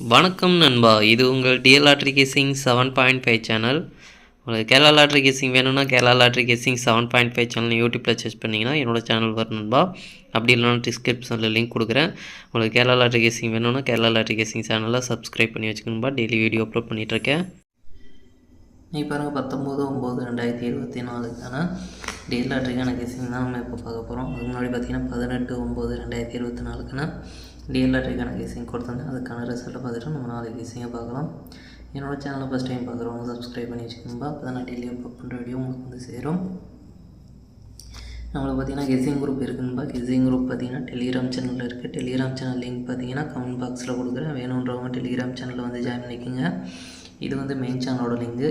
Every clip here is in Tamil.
வணக்கம் நண்பா. இது உங்கள் DL lottery guessing seven point five channel. உங்களுக்கு கேரளா லாட்ரி கேசிங் வேணும்னா Kerala lottery guessing seven point five channel யூடியூப்பில் சர்ச் பண்ணிங்கன்னா என்னோட சேனல் வரும் நண்பா. அப்படி இல்லைனா டிஸ்கிரிப்ஷனில் லிங்க் கொடுக்குறேன். உங்களுக்கு கேரளா லாட்ரி கேசிங் வேணும்னா கேரளா லாட்ரி கேசிங் சேனலை சப்ஸ்கிரைப் பண்ணி வச்சுக்கணும்பா டெய்லி வீடியோ அப்லோட் பண்ணிகிட்ருக்கேன் நீ பாருங்கள் பத்தொம்போது ஒம்பது ரெண்டாயிரத்தி இருபத்தி நாலுக்கான டிஎல் லாட்ரிக்கான கேசிங் தான் நம்ம இப்போ பார்க்க போகிறோம் அதுக்கு முன்னாடி பார்த்தீங்கன்னா பதினெட்டு ஒம்பது ரெண்டாயிரத்தி இருபத்தி நாலுக்கான டிஎல்ஆர்டிக்கான லாட்ரிக்கான கேசிங் கொடுத்துருந்தேன் அதுக்கான ரிசல்ட்டை பார்த்துட்டு நம்ம நாளைக்கு கேசிங்கை பார்க்கலாம். என்னோடய சேனலை ஃபஸ்ட் டைம் பார்க்குறவங்க சப்ஸ்கிரைப் பண்ணி வச்சுக்கோங்க. அப்போ தான் நான் டெய்லி அப்லோட் பண்ணுற வீடியோ உங்களுக்கு வந்து சேரும். நம்மளுக்கு பார்த்தீங்கன்னா கெஸிங் குரூப் இருக்குதுன்பா கெஸிங் குரூப் பார்த்தீங்கன்னா டெலிகிராம் சேனலில் இருக்குது டெலிகிராம் சேனல் லிங்க் பார்த்தீங்கன்னா கமெண்ட் பாக்ஸில் கொடுக்குறேன். வேணுன்றவங்க டெலிகிராம் சேனலில் வந்து ஜாயின் பண்ணிக்கோங்க. இது வந்து மெயின் சேனலோட லிங்கு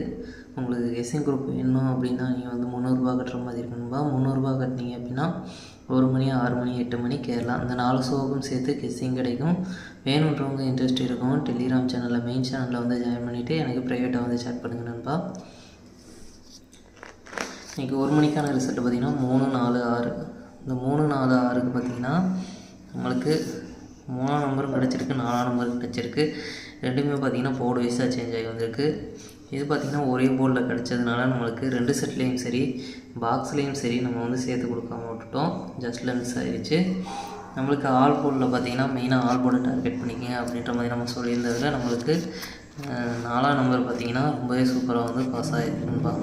உங்களுக்கு கெஸிங் குரூப் வேணும் அப்படின்னா நீங்கள் வந்து முந்நூறுரூபா கட்டுற மாதிரி இருக்கணும்பா முந்நூறுரூபா கட்டினீங்க அப்படின்னா ஒரு மணி ஆறு மணி எட்டு மணி கேரளா. அந்த நாலு ஷோவுக்கும் சேர்த்து கெஸ்ஸிங் கிடைக்கும். வேணுன்றவங்க இன்ட்ரெஸ்ட் இருக்கும் டெலிகிராம் சேனலில் மெயின் சேனலில் வந்து ஜாயின் பண்ணிவிட்டு எனக்கு ப்ரைவேட்டாக வந்து சேட் பண்ணுங்க நண்பா. இன்றைக்கி ஒரு மணிக்கான ரிசல்ட் பார்த்திங்கன்னா மூணு நாலு ஆறு. இந்த மூணு நாலு ஆறுக்கு பார்த்திங்கன்னா நம்மளுக்கு மூணாம் நம்பரும் கிடச்சிருக்கு நாலாம் நம்பரும் கிடச்சிருக்கு. ரெண்டுமே பார்த்திங்கன்னா ஃபோர் வைஸாக சேஞ்ச் ஆகி வந்திருக்கு. இது பார்த்திங்கன்னா ஒரே போர்டில் கிடச்சதுனால நம்மளுக்கு ரெண்டு செட்லேயும் சரி பாக்ஸ்லேயும் சரி நம்ம வந்து சேர்த்து கொடுக்காம விட்டுட்டோம். ஜஸ்ட்டில் மிஸ் ஆகிடுச்சு நம்மளுக்கு ஆல் போர்டில் பார்த்திங்கன்னா மெயினாக ஆல் போர்டை டார்கெட் பண்ணிக்கங்க அப்படின்ற மாதிரி நம்ம சொல்லியிருந்ததில் நம்மளுக்கு நாலாம் நம்பர் பார்த்திங்கன்னா ரொம்பவே சூப்பராக வந்து பாஸ் ஆகிருக்குன்பா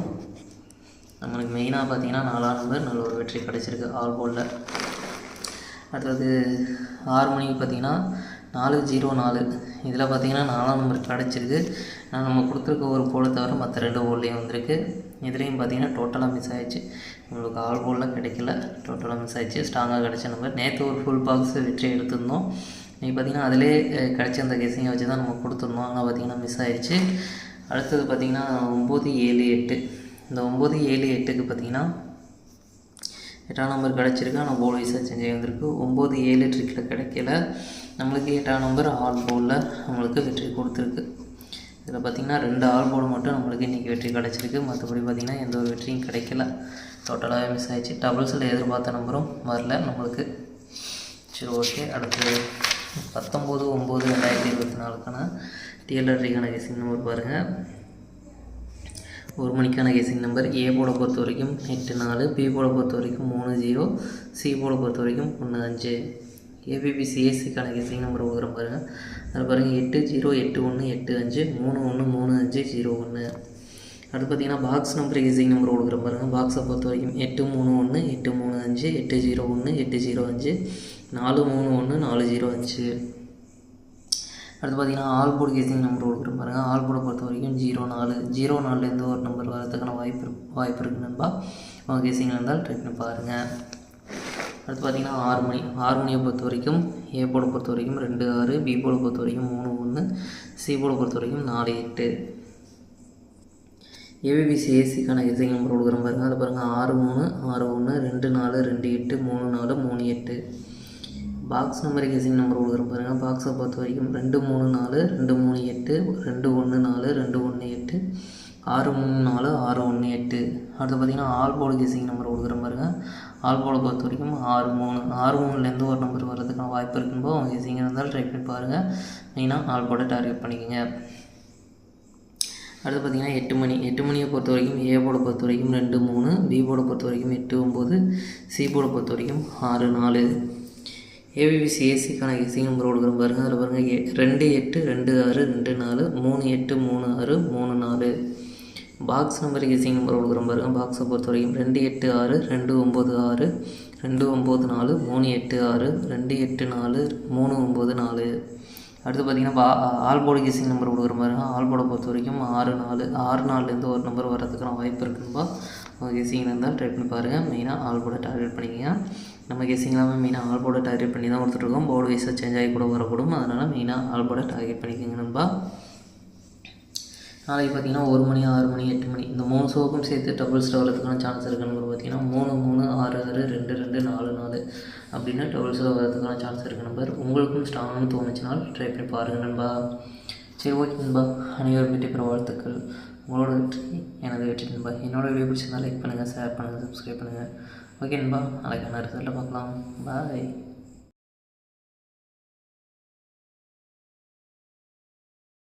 நம்மளுக்கு மெயினாக பார்த்தீங்கன்னா நாலாம் நம்பர் நல்ல ஒரு வெற்றி கிடச்சிருக்கு ஆல் போர்டில் அடுத்தது ஆறு மணிக்கு பார்த்தீங்கன்னா நாலு ஜீரோ நாலு. இதில் பார்த்தீங்கன்னா நாலாம் நம்பர் கிடச்சிருக்கு. ஆனால் நம்ம கொடுத்துருக்க ஒரு போலை தவிர மற்ற ரெண்டு போல்லையும் வந்திருக்கு. இதுலேயும் பார்த்தீங்கன்னா டோட்டலாக மிஸ் ஆகிடுச்சு நம்மளுக்கு ஆல் போலில் கிடைக்கல. டோட்டலாக மிஸ் ஆகிடுச்சு ஸ்ட்ராங்காக கிடச்ச நம்பர் நேற்று ஒரு ஃபுல் பாக்ஸ் வெற்றி எடுத்திருந்தோம். இன்றைக்கி பார்த்தீங்கன்னா அதிலே அஹ், கிடைச்ச அந்த கெஸிங்கை வச்சு தான் நம்ம கொடுத்துருந்தோம். ஆனால் பார்த்தீங்கன்னா மிஸ் ஆகிடுச்சு அடுத்தது பார்த்தீங்கன்னா ஒம்பது ஏழு எட்டு. இந்த ஒம்பது ஏழு எட்டுக்கு பார்த்தீங்கன்னா எட்டாம் நம்பர் கிடச்சிருக்கு. ஆனால் போல் வைஸாக செஞ்சு வந்திருக்கு. ஒம்பது ஏழு ட்ரிக்கில் கிடைக்கல. நம்மளுக்கு எட்டாம் நம்பர் ஆல் போலில் நம்மளுக்கு வெற்றி கொடுத்துருக்கு. இதில் பார்த்திங்கன்னா ரெண்டு ஆல் போர்டு மட்டும் நம்மளுக்கு இன்றைக்கி வெற்றி கிடச்சிருக்கு. மற்றபடி பார்த்திங்கன்னா எந்த ஒரு வெற்றியும் கிடைக்கல. டோட்டலாகவே மிஸ் ஆகிடுச்சு டபுள்ஸில் எதிர்பார்த்த நம்பரும் வரல நம்மளுக்கு. சரி ஓகே அடுத்து பத்தொம்போது ஒம்பது ரெண்டாயிரத்தி இருபத்தி நாலுக்கான டிஎல்ஆர்டிக்கான கேசிங் நம்பர் பாருங்கள் ஒரு மணிக்கான கேசிங் நம்பர் ஏ போட பொறுத்த வரைக்கும் எட்டு நாலு பி போட பொறுத்த வரைக்கும் மூணு ஜீரோ சி போட பொறுத்த வரைக்கும் ஒன்று அஞ்சு. ஏபிபி சிஎஸ்சிக்கான கேசிங் நம்பர் கொடுக்குறேன் பாருங்கள் அதில் பாருங்கள் எட்டு ஜீரோ எட்டு ஒன்று எட்டு அஞ்சு மூணு ஒன்று மூணு அஞ்சு ஜீரோ ஒன்று. அடுத்து பார்த்தீங்கன்னா பாக்ஸ் நம்பர் கேசிங் நம்பர் கொடுக்குற பாருங்கள் பாக்ஸை பொறுத்த வரைக்கும் எட்டு மூணு ஒன்று எட்டு மூணு அஞ்சு எட்டு ஜீரோ ஒன்று எட்டு ஜீரோ அஞ்சு நாலு மூணு ஒன்று நாலு ஜீரோ அஞ்சு. அடுத்து பார்த்தீங்கன்னா ஆல் ஈஸிங் நம்பர் கொடுக்குற பாருங்கள் ஆல்போர்டை பொறுத்த வரைக்கும் ஜீரோ நாலு ஜீரோ நாலுலேருந்து ஒரு நம்பர் வரதுக்கான வாய்ப்பு இருக்கு வாய்ப்பு இருக்குது நண்பா. அவங்க கேசிங் இருந்தால் ட்ரை பண்ணி பாருங்கள் அடுத்து பார்த்தீங்கன்னா ஆறு மணி ஆறு மணியை பொறுத்த வரைக்கும் ஏ போட பொறுத்த வரைக்கும் ரெண்டு ஆறு பி போட பொறுத்த வரைக்கும் மூணு ஒன்று சி போட பொறுத்த வரைக்கும் நாலு எட்டு. ஏபிபிசி ஏசிக்கான இசை நம்பர் கொடுக்குற பாருங்கள் அது பாருங்கள் ஆறு மூணு ஆறு ஒன்று ரெண்டு நாலு ரெண்டு எட்டு மூணு நாலு மூணு எட்டு. பாக்ஸ் நம்பருக்கு இசை நம்பர் கொடுக்குற பாருங்கள் பாக்ஸை பொறுத்த வரைக்கும் ரெண்டு மூணு நாலு ரெண்டு மூணு எட்டு ரெண்டு ஒன்று நாலு ரெண்டு ஒன்று எட்டு. ஆறு மூணு நாலு ஆறு ஒன்று எட்டு. அடுத்து பார்த்தீங்கன்னா ஆல் கேசிங் நம்பர் கொடுக்குற பாருங்கள் ஆல் பொறுத்த வரைக்கும் ஆறு மூணு ஆறு மூணுலேருந்து ஒரு நம்பர் வர்றதுக்கான வாய்ப்பு இருக்கும்போது அவங்க கேசிங் இருந்தாலும் ட்ரை பண்ணி பாருங்கள் மெயினாக ஆல் போர்டை டார்கெட் பண்ணிக்கோங்க. அடுத்து பார்த்தீங்கன்னா எட்டு மணி எட்டு மணியை பொறுத்த வரைக்கும் ஏ போர்டை பொறுத்த வரைக்கும் ரெண்டு மூணு பி போர்டை பொறுத்த வரைக்கும் எட்டு ஒம்பது சி போர்டை பொறுத்த வரைக்கும் ஆறு நாலு. ஏபிபிசி ஏசிக்கான கேசிங் நம்பர் கொடுக்குறோம் பாருங்கள் அதில் பாருங்கள் ரெண்டு எட்டு ரெண்டு ஆறு ரெண்டு நாலு மூணு எட்டு மூணு ஆறு மூணு நாலு. பாக்ஸ் நம்பர் கேசிங் நம்பர் கொடுக்குற பாருங்க. பாக்ஸை பொறுத்த வரைக்கும் ரெண்டு எட்டு ஆறு ரெண்டு ஒம்பது ஆறு ரெண்டு ஒம்பது நாலு மூணு எட்டு ஆறு ரெண்டு எட்டு நாலு மூணு ஒம்பது நாலு. அடுத்து பார்த்தீங்கன்னா பா ஆல்போர்டு போர்டு நம்பர் கொடுக்குற பாருங்க. ஆல் பொறுத்த வரைக்கும் ஆறு நாலு ஆறு நாலுலேருந்து ஒரு நம்பர் வரதுக்கான வாய்ப்பு இருக்குன்பா உங்கள் கெஸிங் இருந்தால் ட்ரை பண்ணி பாருங்கள் மெயினாக ஆல் டார்கெட் பண்ணிக்கங்க. நம்ம கெஸிங் இல்லாமல் மெயினாக ஆல் டார்கெட் பண்ணி தான் கொடுத்துட்ருக்கோம் போர்டு வைஸாக சேஞ்ச் ஆகி கூட வரக்கூடும். அதனால் மெயினாக ஆல் டார்கெட் பண்ணிக்கோங்க நண்பா. நாளைக்கு பார்த்தீங்கன்னா ஒரு மணி ஆறு மணி எட்டு மணி. இந்த மூணு ஷோக்கும் சேர்த்து டபுள்ஸில் வரதுக்கான சான்ஸ் இருக்குன்னு பார்த்தீங்கன்னா மூணு மூணு ஆறு ஆறு ரெண்டு ரெண்டு நாலு நாலு அப்படின்னு டபுள்ஸில் வரதுக்கான சான்ஸ் இருக்குது நம்பர் உங்களுக்கும் ஸ்ட்ராங்னு தோணுச்சுனால் ட்ரை பண்ணி பாருங்கள் நண்பா. சரி ஓகே நண்பா. அனைவரும் வெற்றி பெற வாழ்த்துக்கள். உங்களோட வெற்றி எனது வெற்றி நண்பா. என்னோட வீடியோ பிடிச்சிருந்தா லைக் பண்ணுங்கள் ஷேர் பண்ணுங்கள் சப்ஸ்கிரைப் பண்ணுங்கள் ஓகே நண்பா. நாளைக்கான ரிசல்ட்டை பார்க்கலாம். பாய்